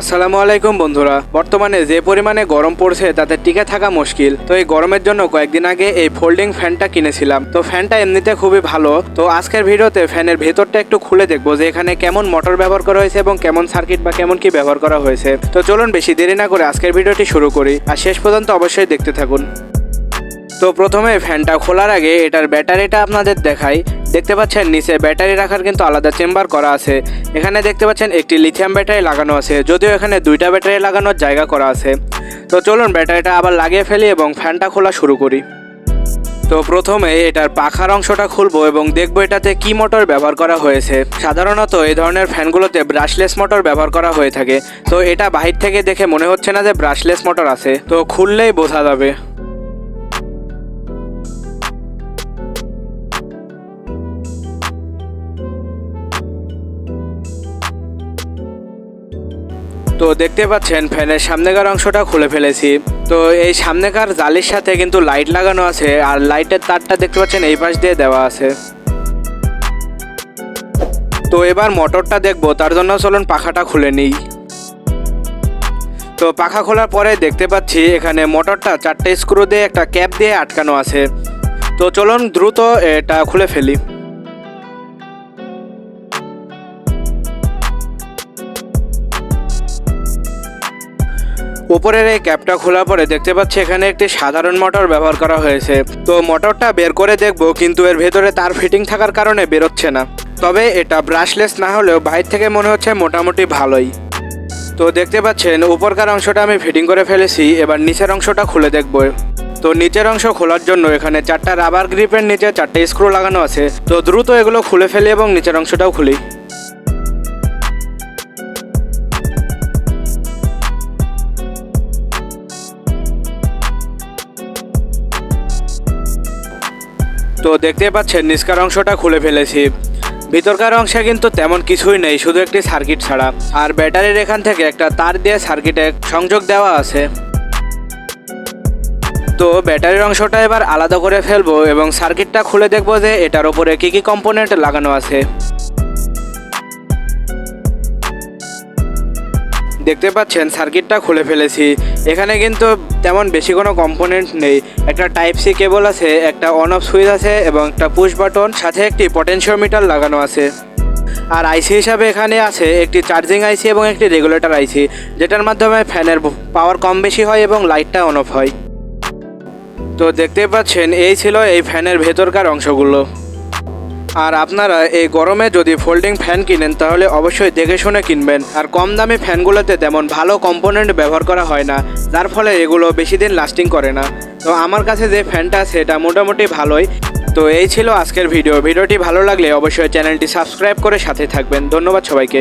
আসসালামু আলাইকুম বন্ধুরা। বর্তমানে যে পরিমাণে গরম পড়ছে, তাতে টিকে থাকা মুশকিল। তো এই গরমের জন্য কয়েকদিন আগে এই ফোল্ডিং ফ্যানটা কিনেছিলাম। তো ফ্যানটা এমনিতে খুবই ভালো। তো আজকের ভিডিওতে ফ্যানের ভেতরটা একটু খুলে দেখব যে এখানে কেমন মোটর ব্যবহার করা হয়েছে এবং কেমন সার্কিট বা কেমন কি ব্যবহার করা হয়েছে। তো চলুন বেশি দেরি না করে আজকের ভিডিওটি শুরু করি। আর শেষ পর্যন্ত অবশ্যই দেখতে থাকুন। তো প্রথমে ফ্যানটা খোলার আগে এটার ব্যাটারিটা আপনাদের দেখাই। দেখতে পাচ্ছেন, নিচে ব্যাটারি রাখার কিন্তু আলাদা চেম্বার করা আছে। এখানে দেখতে পাচ্ছেন, একটি লিথিয়াম ব্যাটারি লাগানো আছে, যদিও এখানে দুইটা ব্যাটারি লাগানোর জায়গা করা আছে। তো চলুন, ব্যাটারিটা আবার লাগিয়ে ফেলি এবং ফ্যানটা খোলা শুরু করি। তো প্রথমে এটার পাখার অংশটা খুলবো এবং দেখব এটাতে কি মোটর ব্যবহার করা হয়েছে। সাধারণত এই ধরনের ফ্যানগুলোতে ব্রাশলেস মোটর ব্যবহার করা হয়ে থাকে। তো এটা বাহির থেকে দেখে মনে হচ্ছে না যে ব্রাশলেস মোটর আছে। তো খুললেই বোঝা যাবে। তো দেখতে পাচ্ছেন, ফ্যানের সামনেকার অংশটা খুলে ফেলেছি। তো এই সামনেকার জালির সাথে কিন্তু লাইট লাগানো আছে, আর লাইটের তারটা দেখতে পাচ্ছেন, এই পাশ দিয়ে দেওয়া আছে। তো এবার মোটরটা দেখব, তার জন্য চলুন পাখাটা খুলে নিই। তো পাখা খোলার পরে দেখতে পাচ্ছি, এখানে মোটরটা চারটে স্ক্রু দিয়ে একটা ক্যাপ দিয়ে আটকানো আছে। তো চলুন দ্রুত এটা খুলে ফেলি। উপরের এই ক্যাপটা খোলা পরে দেখতে পাচ্ছি এখানে একটি সাধারণ মোটর ব্যবহার করা হয়েছে। তো মোটরটা বের করে দেখব, কিন্তু এর ভেতরে তার ফিটিং থাকার কারণে বেরোচ্ছে না। তবে এটা ব্রাশলেস না হলেও বাইর থেকে মনে হচ্ছে মোটামুটি ভালোই। তো দেখতে পাচ্ছেন, উপরকার অংশটা আমি ফিটিং করে ফেলেছি, এবার নিচের অংশটা খুলে দেখব। তো নিচের অংশ খোলার জন্য এখানে চারটা রাবার গ্রিপের নিচে চারটে স্ক্রু লাগানো আছে। তো দ্রুত এগুলো খুলে ফেলি এবং নিচের অংশটাও খুলি। তো দেখতে পাচ্ছেন, নিষ্কার অংশটা খুলে ফেলেছি। ভিতরকার অংশে কিন্তু তেমন কিছুই নেই, শুধু একটি সার্কিট ছাড়া। আর ব্যাটারির এখান থেকে একটা তার দিয়ে সার্কিটে সংযোগ দেওয়া আছে। তো ব্যাটারির অংশটা এবার আলাদা করে ফেলব এবং সার্কিটটা খুলে দেখব যে এটার ওপরে কী কী কম্পোনেন্ট লাগানো আছে। দেখতে পাচ্ছেন সার্কিটটা খুলে ফেলেছি। এখানে কিন্তু তেমন বেশি কোনো কম্পোনেন্ট নেই। একটা টাইপ সি কেবল আছে, একটা অন অফ সুইচ আছে এবং একটা পুশ বাটন সাথে একটি পটেনশিওমিটার লাগানো আছে। আর আইসি হিসাবে এখানে আছে একটি চার্জিং আইসি এবং একটি রেগুলেটর আইসি যেটার মাধ্যমে ফ্যানের পাওয়ার কম বেশি হয় এবং লাইটটা অন অফ হয়। তো দেখতে পাচ্ছেন, এই ছিল এই ফ্যানের ভেতরকার অংশগুলো। আর আপনারা এই গরমে যদি ফোল্ডিং ফ্যান কিনেন, তাহলে অবশ্যই দেখে শুনে কিনবেন। আর কম দামি ফ্যানগুলোতে তেমন ভালো কম্পোনেন্ট ব্যবহার করা হয় না, যার ফলে এগুলো বেশি দিন লাস্টিং করে না। তো আমার কাছে যে ফ্যানটা আছে, এটা মোটামুটি ভালোই। তো এই ছিল আজকের ভিডিও ভিডিওটি ভালো লাগলে অবশ্যই চ্যানেলটি সাবস্ক্রাইব করে সাথে থাকবেন। ধন্যবাদ সবাইকে।